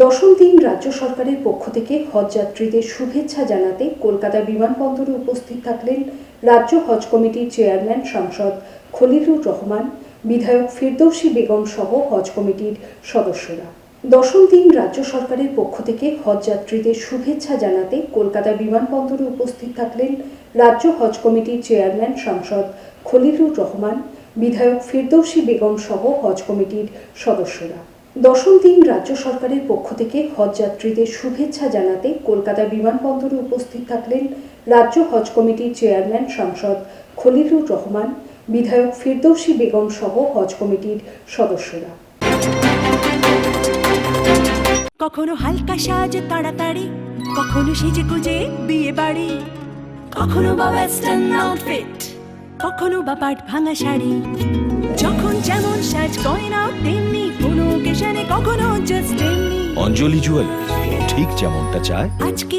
দশম দিন রাজ্য সরকারের পক্ষ থেকে হজ যাত্রীদের শুভেচ্ছা জানাতে কলকাতা বিমানবন্দরে উপস্থিত থাকলেন রাজ্য হজ কমিটির চেয়ারম্যান সাংসদ খলিলুর রহমান, বিধায়ক ফিরদৌসী বেগম সহ হজ কমিটির সদস্যরা। দশম দিন রাজ্য সরকারের পক্ষ থেকে হজ যাত্রীদের শুভেচ্ছা জানাতে কলকাতা বিমানবন্দরে উপস্থিত থাকলেন রাজ্য হজ কমিটির চেয়ারম্যান সাংসদ খলিলুর রহমান, বিধায়ক ফিরদৌসী বেগম সহ হজ কমিটির সদস্যরা। দশম দিন রাজ্য সরকারের পক্ষ থেকে হজ যাত্রীদের শুভেচ্ছা জানাতে কলকাতা বিমানবন্দরে উপস্থিত থাকলেন রাজ্য হজ কমিটির চেয়ারম্যান সাংসদ খলিলুর রহমান, বিধায়ক ফিরদৌসী বেগম সহ হজ কমিটির সদস্যরা। কখনো হালকা সাজ তাড়াতাড়ি, কখনো সেজে গুজে বিয়ে বাড়ি, কখনো বা ওয়েস্টার্ন আউটফিট কখনো বা পাট ভাঙা শাড়ি, যখন যেমন সাজ গয়না কখনো জাস্ট অঞ্জলি জুয়েলার্স ঠিক যেমনটা চায়। আজকে